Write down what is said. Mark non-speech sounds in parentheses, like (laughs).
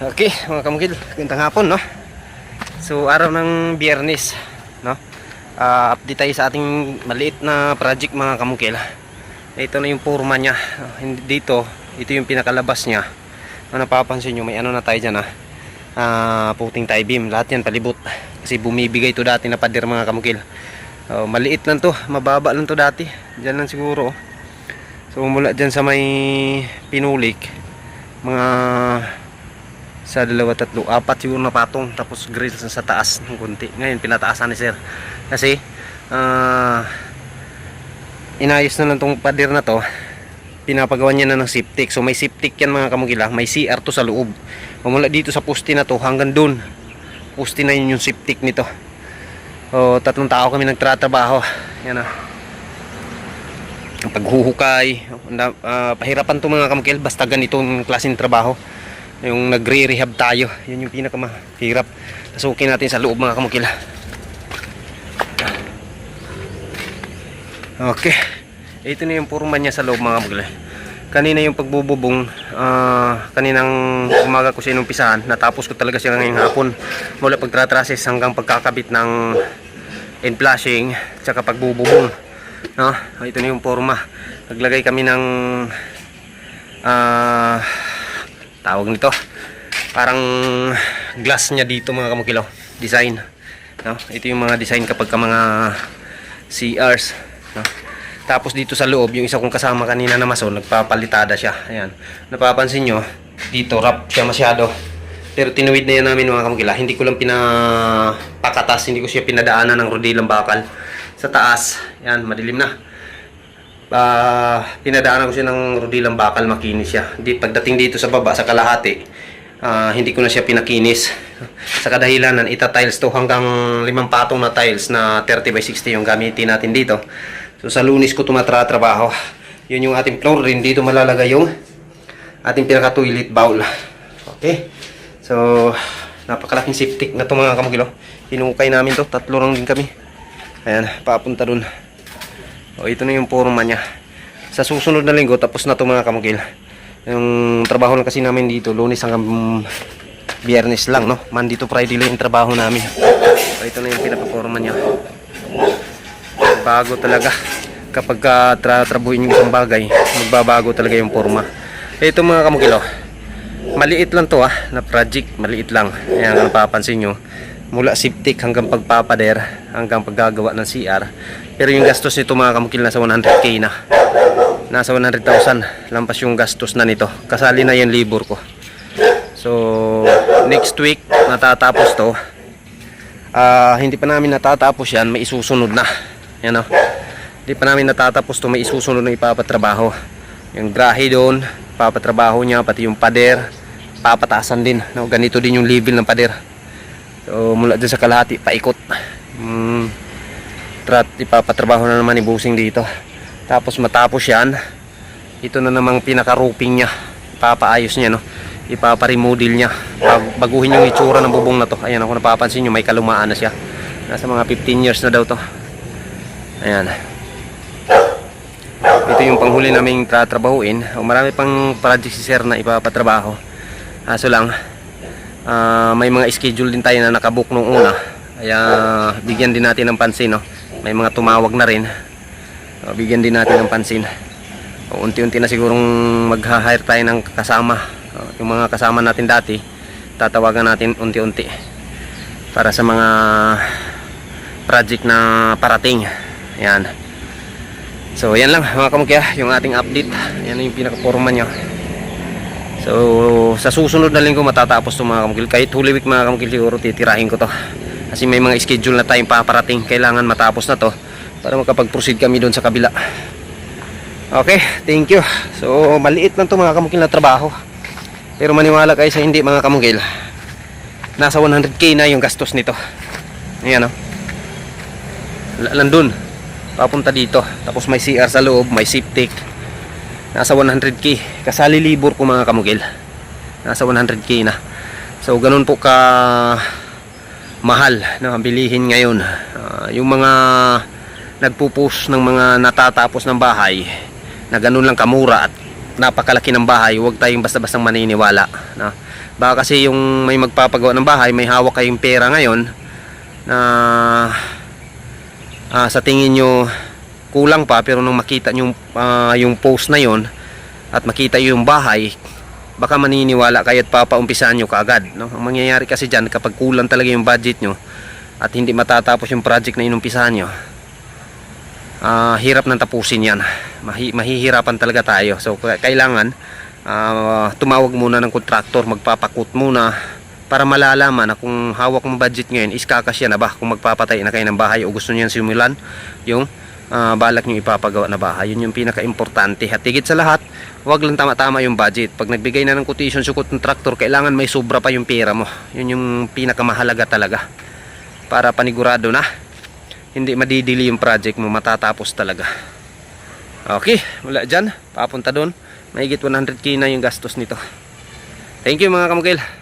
Okay, mga kamukil, gandang hapon, no? So, araw ng biyernes, no? Ah, update tayo sa ating maliit na project, mga kamukil. Ito na yung forma niya. Dito, ito yung pinakalabas niya. Ano napapansin nyo, may ano na tayo dyan, ah. Ah, puting tie beam. Lahat yan palibot. Kasi bumibigay to dati na pader, mga kamukil. Oh, maliit lang to, mababa lang to dati. Diyan lang siguro. oh. So, mula dyan sa may pinulik, mga sa dalawa tatlo apat siguro na patong tapos grills na sa taas ng kunti ngayon pinataasan ni sir. Kasi ah inayos na lang tong pader na to. Pinapagawa niya na ng septic so may septic yan mga kamugila. May CR to sa loob. Mula dito sa poste na to hanggang dun poste na yun yung septic nito. O tatlong tao kami nagtratrabaho. Yan ah. Ang paghuhukay. Ah, pahirapan to mga kamukil basta ganitong klaseng trabaho yung nagre-rehab tayo. Yun yung pinakamahirap. Pasukin natin sa loob mga kamukil okay. Ito na yung purma niya sa loob mga kamukil kanina yung pagbububong ah, kaninang umaga ko siya inumpisahan. Natapos ko talaga siya ngayong hapon. Mula pagtratrases hanggang pagkakabit ng end flashing tsaka pagbububong. No? ito na yung forma naglagay kami ng ah tawag nito. Parang glass niya dito mga kamukilaw. Design. No? ito yung mga design kapag ka mga CRs no? tapos dito sa loob yung isa kong kasama kanina na maso nagpapalitada siya. Ayan. Napapansin nyo dito wrap siya masyado. Pero tinuwid na yan namin mga kamukila hindi ko lang pinapakatas hindi ko siya pinadaanan ng rodilang bakal. Sa taas yan madilim na uh, pinadaanan ko siya ng rodilang bakal makinis siya. Di, pagdating dito sa baba, sa kalahati, ah, hindi ko na siya pinakinis. (laughs) Sa kadahilanan, ita-tiles to hanggang limang patong na tiles na 30 by 60 yung gamitin natin dito. So sa lunis ko tumatratrabaho. Yun yung ating floor rin. Dito malalagay yung ating pinaka-toilet bowl. Okay? So, napakalaking septic na to mga kamagilo. Hinukay namin to. Tatlo lang din kami. Ayan, papunta dun. O, ito na yung forma niya. Sa susunod na linggo, tapos na ito mga kamugil. Yung trabaho lang kasi namin dito, lunes hanggang biyernes lang, no? Monday to Friday lang yung trabaho namin. So, ito na yung pinaka-forma niya. Bago talaga. Kapag uh, tra trabuhin yung isang bagay, magbabago talaga yung forma. Ito mga kamugil, oh. Maliit lang to ah, na project, maliit lang. Ayan, napapansin nyo mula septic hanggang pagpapader hanggang paggagawa ng CR pero yung gastos nito mga kamukil nasa 100k na. Nasa 100,000 lampas yung gastos na nito. Kasali na yung libur ko. So next week natatapos to. Ah, hindi pa namin natatapos yan may isusunod na. Yan o hindi pa namin natatapos to may isusunod na ipapatrabaho. Yung grahe doon papatrabaho niya pati yung pader papatasan din no? ganito din yung level ng pader So mula dyan sa kalahati, paikot. Mm, trat, ipapatrabaho na naman ni Busing dito. Tapos matapos yan, ito na namang pinaka-roofing niya. Ipapaayos niya, no? Ipapa-remodel niya. Bag- Baguhin yung itsura ng bubong na to. Ayan, ako napapansin nyo, may kalumaan na siya. Nasa mga 15 years na daw to. Ayan. Ito yung panghuli naming tatrabahuin. O, Marami pang project si Sir na ipapatrabaho. Aso lang, Ah, may mga schedule din tayo na nakabook nung una. Kaya bigyan din natin ng pansin no? may mga tumawag na rin. Ah, bigyan din natin ng pansin. Unti-unti na sigurong mag-hire tayo ng kasama. Ah, yung mga kasama natin dati tatawagan natin unti-unti para sa mga project na parating. Yan so yan lang mga kamukya yung ating update. Yan yung pinaka-forma nya So, sa susunod na linggo matatapos to mga kamukil. Kahit Holy Week mga kamukil siguro titirahin ko to. Kasi may mga schedule na tayong paparating. Kailangan matapos na to para makapag-proceed kami doon sa kabila. Okay, thank you. So, maliit lang to mga kamukil na trabaho. Pero maniwala kayo sa hindi mga kamukil. Nasa 100k na yung gastos nito. Ayan o. Landun. Papunta dito. Tapos may CR sa loob, may septic nasa 100k kasali libur ko mga kamugil nasa 100k na so ganun po ka mahal na bilihin ngayon Ah, yung mga nagpupush ng mga natatapos ng bahay na ganun lang kamura at napakalaki ng bahay, huwag tayong basta-bastang maniniwala. No? Baka kasi yung may magpapagawa ng bahay, may hawak kayong pera ngayon na ah, sa tingin nyo kulang pa pero nung makita nyo ah, yung post na yon at makita nyo yung bahay baka maniniwala kayo at papaumpisahan nyo kaagad no? ang mangyayari kasi dyan kapag kulang talaga yung budget nyo at hindi matatapos yung project na inumpisahan nyo ah, hirap nang tapusin yan Mahi- mahihirapan talaga tayo so kailangan ah, tumawag muna ng kontraktor magpapakut muna para malalaman na kung hawak mong budget ngayon is kakasya na ba kung magpapatay na kayo ng bahay o gusto niyan simulan yung ah, balak nyo ipapagawa na bahay. Yun yung pinaka-importante. At higit sa lahat wag lang tama-tama yung budget. Pag nagbigay na ng quotation sa kontraktor kailangan may sobra pa yung pera mo. Yun yung pinakamahalaga talaga. Para panigurado na hindi madidili yung project mo matatapos talaga. Okay wala dyan. Papunta doon. Mahigit 100k na yung gastos nito. Thank you mga kamukil